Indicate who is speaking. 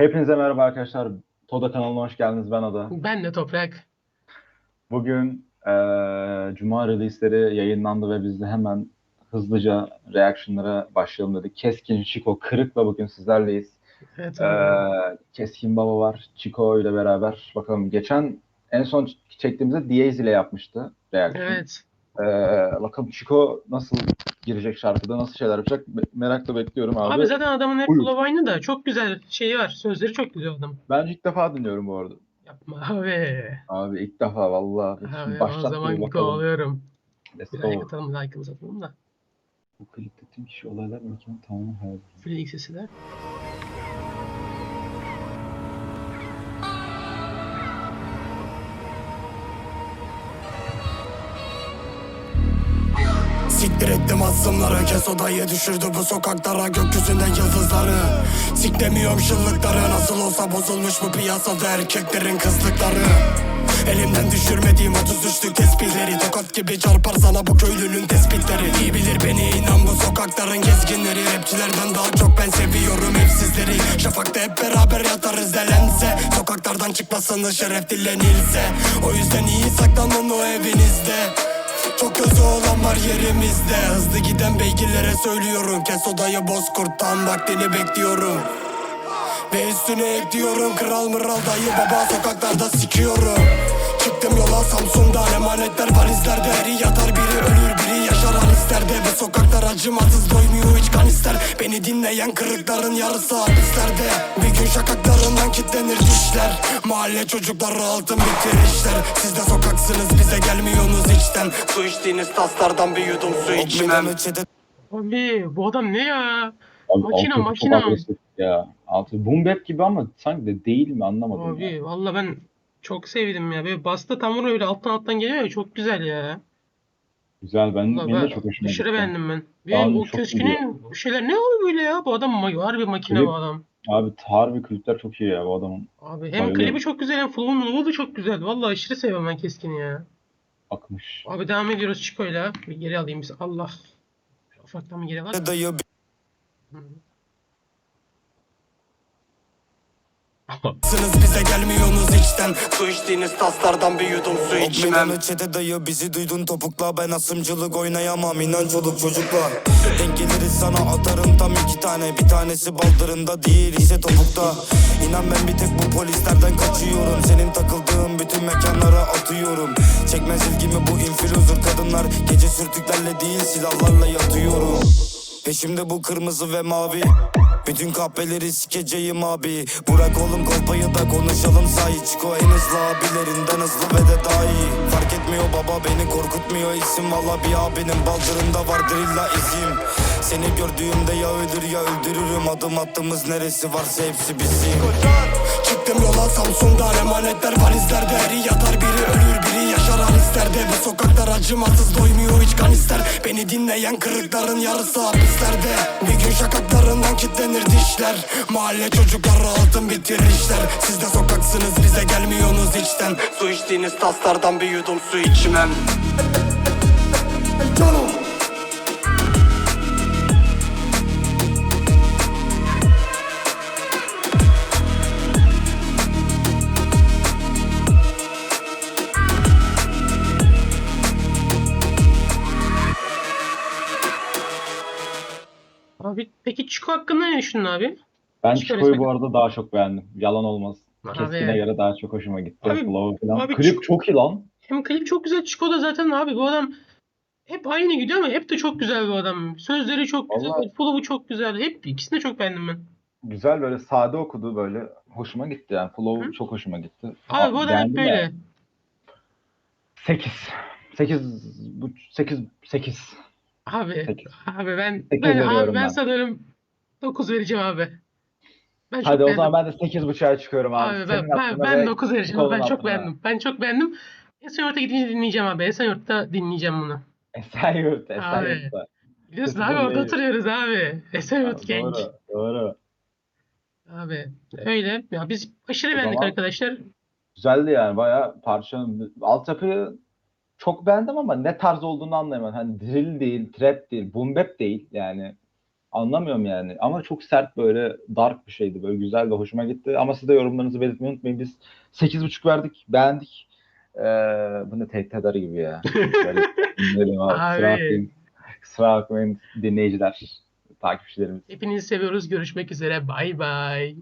Speaker 1: Hepinize merhaba arkadaşlar. Toda kanalına hoş geldiniz. Ben Ada.
Speaker 2: Ben de Toprak.
Speaker 1: Bugün eee Cuma release'leri yayınlandı ve biz de hemen hızlıca reaction'lara başlayalım dedik. Keskin, Chico, Kırık'la bugün sizlerleyiz.
Speaker 2: Evet.
Speaker 1: Eee, Keskin Baba var. Chico ile beraber. Bakalım geçen en son çektiğimizde Diaz ile yapmıştı reaction.
Speaker 2: Evet.
Speaker 1: Eee, bakalım Chico nasıl girecek şarkıda, nasıl şeyler yapacak Be- merakla bekliyorum abi.
Speaker 2: Abi zaten adamın hep
Speaker 1: Buyur.
Speaker 2: Love Vine'ı da çok güzel şeyi var. Sözleri çok güzel adam.
Speaker 1: Ben ilk defa dinliyorum bu arada.
Speaker 2: Yapma abi.
Speaker 1: Abi ilk defa vallahi. Şimdi
Speaker 2: Abi o zaman kovalıyorum. Bir like atalım, like'ımızı atalım da.
Speaker 1: Bu klipte tüm kişi olaylar mekanı tamamen hayal.
Speaker 2: Felix sesi de.
Speaker 3: Ettim asımları Kes odayı düşürdü bu sokaklara Gökyüzünden yıldızları. Siklemiyorum şıllıkları Nasıl olsa bozulmuş bu piyasada Erkeklerin kızlıkları. Elimden düşürmediğim 33'lük tespihleri Tokat gibi çarpar sana bu köylünün tespitleri. İyi bilir beni inan bu sokakların gezginleri. Rapçilerden daha çok ben seviyorum hep sizleri Şafakta hep beraber yatarız delense Sokaklardan çıkmasını şeref dilenilse O yüzden iyi saklanın o evinizde çok gözü olan var yerimizde. Hızlı giden beygirlere söylüyorum. Kes odayı bozkurt tam vaktini bekliyorum. Ve üstüne ekliyorum. Kral mıral dayı baba sokaklarda sikiyorum. Çıktım yola Samsun'dan emanetler valizlerde. Biri yatar biri ölür biri yaşar halislerde Bu sokaklar acımasız doymuyor hiç kanister Beni dinleyen kırıkların yarısı hapislerde Bir gün şakaklarından kitlenir dişler Mahalle çocukları altın bitirişler Siz de sokaksınız bize gelmiyorsunuz içten Su içtiğiniz taslardan bir yudum su içmem
Speaker 2: Abi bu adam ne ya?
Speaker 1: Abi,
Speaker 2: Makina,
Speaker 1: altı
Speaker 2: makina.
Speaker 1: Ya. Altı boom bap gibi ama sanki de değil mi anlamadım ya.
Speaker 2: Abi valla ben çok sevdim ya. Böyle basta tam öyle alttan alttan geliyor ya çok güzel ya.
Speaker 1: Güzel ben
Speaker 2: Valla
Speaker 1: benim de çok hoşuma
Speaker 2: aşırı
Speaker 1: gitti.
Speaker 2: beğendim ben. Ve
Speaker 1: Abi
Speaker 2: o
Speaker 1: çok
Speaker 2: köşkünün şeyler ne oldu böyle ya? Bu adam ma- harbi makine
Speaker 1: Klip-
Speaker 2: bu adam.
Speaker 1: Abi harbi klipler çok iyi ya bu adamın
Speaker 2: Abi hem
Speaker 1: Bayılıyorum.
Speaker 2: klibi çok güzel hem flow'un flow'u da çok güzel. Vallahi aşırı seviyorum ben Keskin'i ya.
Speaker 1: akmış.
Speaker 2: Abi devam ediyoruz Chico'yla. Bir geri alayım biz. Allah. Ufaktan bir geri al.
Speaker 3: Dayı Sınız bize gelmiyorsunuz içten. Su içtiğiniz taslardan bir yudum su içmem. Çete dayı bizi duydun topukla. Ben asımcılık oynayamam inan çoluk çocukla Denk geliriz sana atarım tam iki tane. Bir tanesi baldırında diğeri ise topukta. İnan ben bir tek bu polislerden kaçıyorum. Senin takıldığın bütün mekanlara atıyorum. Çekmez ilgimi bu influencer kadınlar. Gece sürtüklerle değil silahlarla yatıyorum Peşimde bu kırmızı ve mavi. Bütün kahpeleri sikeceğim abi. Bırak oğlum kolpayı da konuşalım sahi Çiko en hızlı abilerinden hızlı ve de daha iyi. Fark etmiyor baba beni korkutmuyor isim. Valla bir abinin baldırında vardır illa izim. Seni gördüğümde ya ölür ya öldürürüm. Adım attığımız neresi varsa hepsi bizim. Çıktım yola Samsun'dan emanetler valizlerde Biri yatar biri ölür halislerde Bu sokaklar acımasız doymuyor hiç kan ister. Beni dinleyen kırıkların yarısı hapislerde. Bir gün şakaklarından kitlenir dişler. Mahalle çocukları altın bitirişler Siz de sokaksınız bize gelmiyorsunuz içten. Su içtiğiniz taslardan bir yudum su içmem
Speaker 2: Abi peki Chico hakkında ne düşündün abi?
Speaker 1: Ben
Speaker 2: Chico
Speaker 1: Chico'yu bu arada daha çok beğendim. Yalan olmaz.
Speaker 2: Abi.
Speaker 1: Keskin'e göre daha çok hoşuma gitti.
Speaker 2: Abi-
Speaker 1: falan.
Speaker 2: abi
Speaker 1: Klip
Speaker 2: Chico-
Speaker 1: çok iyi lan.
Speaker 2: Hem klip çok güzel. Chico da zaten abi bu adam hep aynı gidiyor ama hep de çok güzel bir adam. Sözleri çok güzel.
Speaker 1: Vallahi-
Speaker 2: Flow'u çok güzel. Hep ikisini de çok beğendim ben.
Speaker 1: Güzel böyle sade okudu böyle. Hoşuma gitti yani. Flow
Speaker 2: Hı?
Speaker 1: çok hoşuma gitti.
Speaker 2: Abi bu adam hep böyle.
Speaker 1: yani. 8. 8 bu 8 8.
Speaker 2: Abi,
Speaker 1: Sekiz.
Speaker 2: abi ben
Speaker 1: Sekiz
Speaker 2: ben abi
Speaker 1: veriyorum
Speaker 2: ben
Speaker 1: ben.
Speaker 2: sanırım 9 vereceğim abi. Ben çok
Speaker 1: Hadi o
Speaker 2: beğendim.
Speaker 1: zaman ben de 8.5'a çıkıyorum abi.
Speaker 2: Abi
Speaker 1: Senin
Speaker 2: ben, ben,
Speaker 1: hakkında
Speaker 2: ben
Speaker 1: ve
Speaker 2: 9 vereceğim. Ben çok beğendim. Ben çok beğendim. Esenyurt'a gidince dinleyeceğim abi. Esenyurt'ta dinleyeceğim bunu.
Speaker 1: Esenyurt,
Speaker 2: Abi.
Speaker 1: Esenyurt'ta.
Speaker 2: Biliyorsun abi orada
Speaker 1: değil.
Speaker 2: oturuyoruz abi. Esenyurt Gang.
Speaker 1: Doğru, doğru.
Speaker 2: Abi öyle. Ya biz aşırı
Speaker 1: O
Speaker 2: beğendik
Speaker 1: zaman-
Speaker 2: arkadaşlar.
Speaker 1: Güzeldi yani bayağı parçanın altyapıyı çok beğendim ama ne tarz olduğunu anlayamadım. Hani drill değil, trap değil, boom bap değil yani. Anlamıyorum yani. Ama çok sert böyle dark bir şeydi. Böyle güzel de hoşuma gitti. Ama siz de yorumlarınızı belirtmeyi unutmayın. Biz 8.5 verdik. Beğendik. Ee, bu ne tek tedarı gibi ya. Böyle dinleyelim abi. Kusura bakmayın dinleyiciler. Takipçilerimiz.
Speaker 2: Hepinizi seviyoruz. Görüşmek üzere. Bay bay.